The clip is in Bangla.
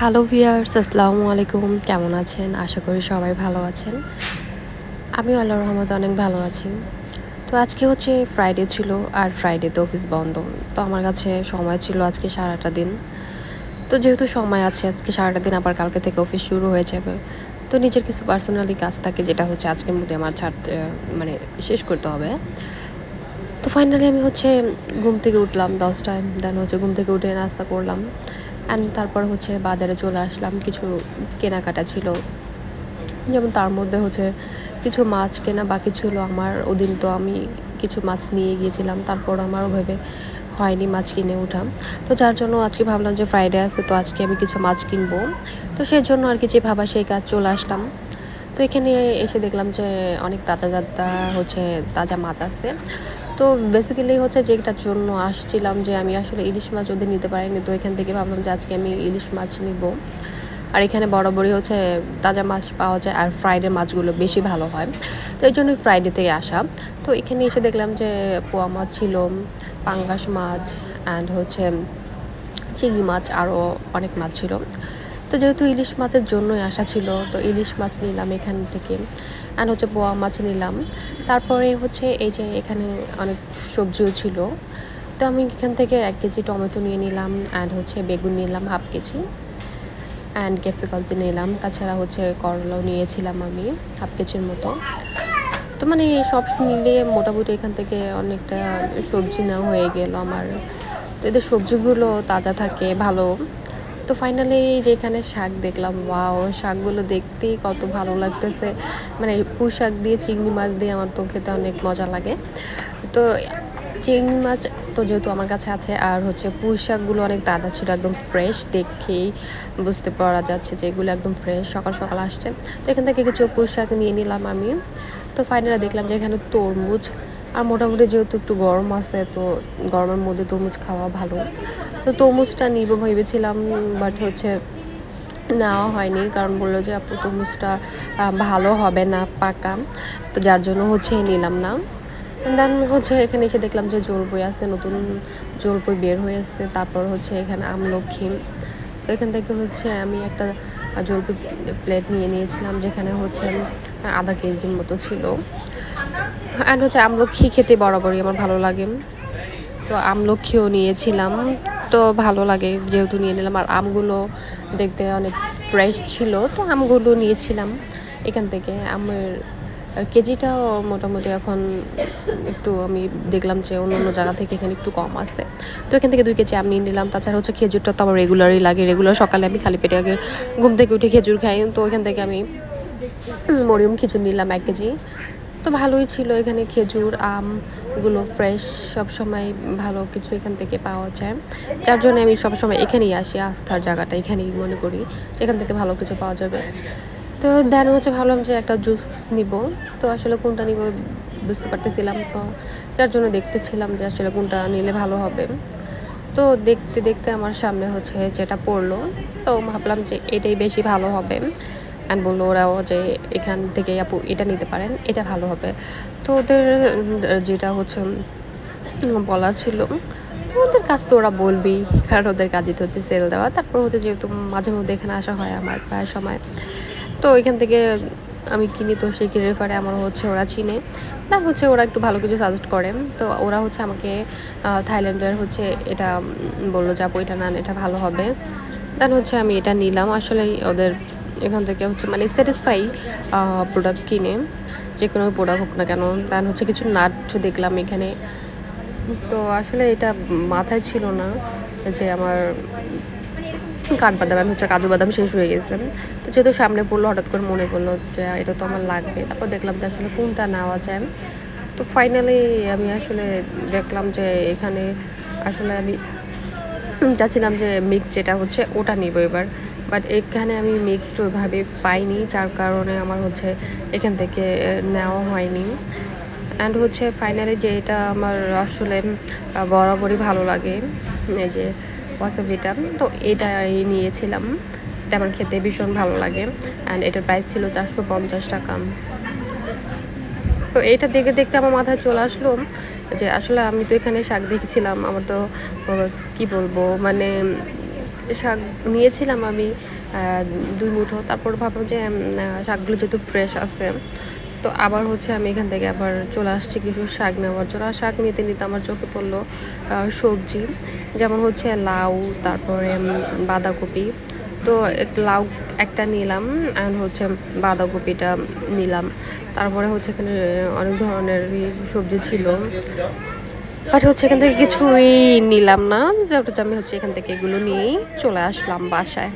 হ্যালো ভিয়ার্স আসসালামু আলাইকুম। কেমন আছেন? আশা করি সবাই ভালো আছেন। আমি আল্লাহ রহমতে অনেক ভালো আছি। তো আজকে হচ্ছে ফ্রাইডে ছিল আর ফ্রাইডেতে অফিস বন্ধ। তো আমার কাছে সময় ছিল আজকে সারাটা দিন। তো যেহেতু সময় আছে, আজকে সারাটা দিন আবার কালকে থেকে অফিস শুরু হয়ে যাবে। তো নিজের কিছু পার্সোনালি কাজ থাকে যেটা হচ্ছে আজকের মধ্যে আমার ছাড়তে মানে শেষ করতে হবে। তো ফাইনালি আমি হচ্ছে ঘুম থেকে উঠলাম দশটায়। দেন হচ্ছে ঘুম থেকে উঠে নাস্তা করলাম। অ্যান্ড তারপর হচ্ছে বাজারে চলে আসলাম। কিছু কেনাকাটা ছিল। যেমন তার মধ্যে হচ্ছে কিছু মাছ কেনা বাকি ছিল আমার। ওদিন তো আমি কিছু মাছ নিয়ে গিয়েছিলাম। তারপর আমারও ভেবে হয়নি মাছ কিনে উঠাম তো যার জন্য আজকে ভাবলাম যে ফ্রাইডে আছে, তো আজকে আমি কিছু মাছ কিনবো। তো সেই জন্য আর কি যে ভাবা সেই কাজ চলে আসলাম। তো এখানে এসে দেখলাম যে অনেক তাজা তাজা হচ্ছে তাজা মাছ আছে। তো বেসিক্যালি হচ্ছে যেটার জন্য আসছিলাম যে আমি আসলে ইলিশ মাছ ওদের নিতে পারিনি, তো এখান থেকে ভাবলাম যে আজকে আমি ইলিশ মাছ নিব। আর এখানে বরাবরই হচ্ছে তাজা মাছ পাওয়া যায় আর ফ্রাইডে মাছগুলো বেশি ভালো হয়। তো এই জন্যই ফ্রাইডে থেকে আসা। তো এখানে এসে দেখলাম যে পোয়া মাছ ছিল, পাঙ্গাস মাছ অ্যান্ড হচ্ছে চিংড়ি মাছ আরও অনেক মাছ ছিল। তো যেহেতু ইলিশ মাছের জন্যই আসা ছিল, তো ইলিশ মাছ নিলাম এখান থেকে। অ্যান্ড হচ্ছে পোয়া মাছ নিলাম। তারপরে হচ্ছে এই যে এখানে অনেক সবজিও ছিল। তো আমি এখান থেকে এক কেজি টমেটো নিয়ে নিলাম অ্যান্ড হচ্ছে বেগুন নিলাম হাফ কেজি। অ্যান্ড ক্যাপসিকালস নিলাম, তাছাড়া হচ্ছে করলাও নিয়েছিলাম আমি হাফ কেজির মতো। তো মানে সব মিলে মোটামুটি এখান থেকে অনেকটা সবজি নেওয়া হয়ে গেল আমার। তো এদের সবজিগুলো তাজা থাকে, ভালো। তো ফাইনালি যেখানে শাক দেখলাম ওয়াও শাকগুলো দেখতেই কত ভালো লাগতেছে। মানে শাক দিয়ে, চিংড়ি মাছ দিয়ে আমার তো খেতে অনেক মজা লাগে। তো চিংড়ি মাছ তো যেহেতু আমার কাছে আছে, আর হচ্ছে পুঁই শাকগুলো অনেক তাজা ছিল, একদম ফ্রেশ দেখেই বুঝতে পারা যাচ্ছে যে এগুলো একদম ফ্রেশ সকাল সকাল আসছে। তো এখান থেকে কিছু পুঁই শাক নিয়ে নিলাম আমি। তো ফাইনালি দেখলাম যে এখানে তরমুজ আর মোটামুটি যেহেতু একটু গরম আছে, তো গরমের মধ্যে তরমুজ খাওয়া ভালো। তো তরমুজটা নিব ভেবেছিলাম বাট হচ্ছে নেওয়া হয়নি, কারণ বলল যে, আপু, তরমুজটা ভালো হবে না, পাকা। তো যার জন্য হচ্ছে নিলাম না। দেন হচ্ছে এখানে এসে দেখলাম যে জলবই আছে, নতুন জলবই বের হয়ে আসছে। তারপর হচ্ছে এখানে আমলক্ষী তো এখান থেকে হচ্ছে আমি একটা জলপি প্লেট নিয়ে নিয়েছিলাম, যেখানে হচ্ছে আধা কেজির মতো ছিল। অ্যান্ড হচ্ছে আমলক্ষী খেতে বরাবরই আমার ভালো লাগে। তো আমলক্ষীও নিয়েছিলাম। তো ভালো লাগে যেহেতু নিয়ে নিলাম। আর আমগুলো দেখতে অনেক ফ্রেশ ছিল। তো আমগুলো নিয়েছিলাম এখান থেকে। আমের কেজিটাও মোটামুটি এখন একটু আমি দেখলাম যে অন্য অন্য জায়গা থেকে এখানে একটু কম আসে তো এখান থেকে দুই কেজি আম নিয়ে নিলাম। তাছাড়া হচ্ছে খেজুরটা তো আমার রেগুলারই লাগে। রেগুলার সকালে আমি খালি পেটে আগে ঘুম থেকে উঠে খেজুর খাই। তো এখান থেকে আমি মরিয়ম খেজুর নিলাম এক কেজি। তো ভালোই ছিল এখানে খেজুর আমগুলো ফ্রেশ সব সময় ভালো কিছু এখান থেকে পাওয়া যায়। যার জন্য আমি সবসময় এখানেই আসি, আস্থার জায়গাটা এখানেই মনে করি এখান থেকে ভালো কিছু পাওয়া যাবে। তো দেন হচ্ছে ভাবলাম যে একটা জুস নিব। তো আসলে কোনটা নিব বুঝতে পারতেছিলাম তো, যার জন্য দেখতেছিলাম যে আসলে কোনটা নিলে ভালো হবে। তো দেখতে দেখতে আমার সামনে হচ্ছে যেটা পড়ল, তো ভাবলাম যে এটাই বেশি ভালো হবে। অ্যান্ড বলল ওরাও যে এখান থেকে আপু এটা নিতে পারেন, এটা ভালো হবে। তো ওদের যেটা হচ্ছে বলার ছিল ওদের কাজ তো ওরা বলবেই, কারণ ওদের কাজই তো হচ্ছে সেল দেওয়া। তারপর হচ্ছে যেহেতু মাঝে মধ্যে এখানে আসা হয় আমার প্রায় সময়। তো এখান থেকে আমি কিনি, তো সেই কিনে রেফারে আমার হচ্ছে ওরা চিনে। দেন হচ্ছে ওরা একটু ভালো কিছু সাজেস্ট করে। তো ওরা হচ্ছে আমাকে থাইল্যান্ডের হচ্ছে এটা বলল যে আপু এটা নান, এটা ভালো হবে। দেন হচ্ছে আমি এটা নিলাম। আসলে ওদের এখান থেকে হচ্ছে মানে স্যাটিসফাই প্রোডাক্ট কিনে যে কোনো প্রোডাক্ট হোক না কেন। দেন হচ্ছে কিছু নাট দেখলাম এখানে। তো আসলে এটা মাথায় ছিল না যে আমার কাঠবাদাম আমি হচ্ছে কাজু বাদাম শেষ হয়ে গেছে। তো যেহেতু সামনে পড়ল, হঠাৎ করে মনে পড়ল যে এটা তো আমার লাগবে। তারপর দেখলাম যে আসলে কোনটা নেওয়া যায়। তো ফাইনালি আমি আসলে দেখলাম যে এখানে আসলে আমি চাচ্ছিলাম যে মিক্স যেটা হচ্ছে, ওটা নিব এবার। বাট এখানে আমি মিক্সড ওইভাবে পাইনি, যার কারণে আমার হচ্ছে এখান থেকে নেওয়া হয়নি। অ্যান্ড হচ্ছে ফাইনালি যে এটা আমার আসলে বরাবরই ভালো লাগে, এই যে ওয়াসাবিটা তো এটাই নিয়েছিলাম। এটা আমার খেতে ভীষণ ভালো লাগে। অ্যান্ড এটার প্রাইস ছিল চারশো পঞ্চাশ টাকা। তো এটা দেখে দেখতে আমার মাথায় চলে আসলো যে আসলে আমি তো এখানে শাক দেখেছিলাম, আমার তো কি বলব? মানে শাক নিয়েছিলাম আমি দুই মুঠো। তারপর ভাবলাম যে শাকগুলো যেহেতু ফ্রেশ আছে, তো আবার হচ্ছে আমি এখান থেকে আবার চলে আসছি কিছু শাক নেওয়ার জন্য। আর শাক নিতে নিতে আমার চোখে পড়ল সবজি, যেমন হচ্ছে লাউ, তারপরে বাঁধাকপি। তো লাউ একটা নিলাম আর হচ্ছে বাঁধাকপিটা নিলাম। তারপরে হচ্ছে এখানে অনেক ধরনের সবজি ছিল। বাট হচ্ছে এখান থেকে কিছুই নিলাম না। যেটা আমি হচ্ছে এখান থেকে এগুলো নিয়েই চলে আসলাম বাসায়।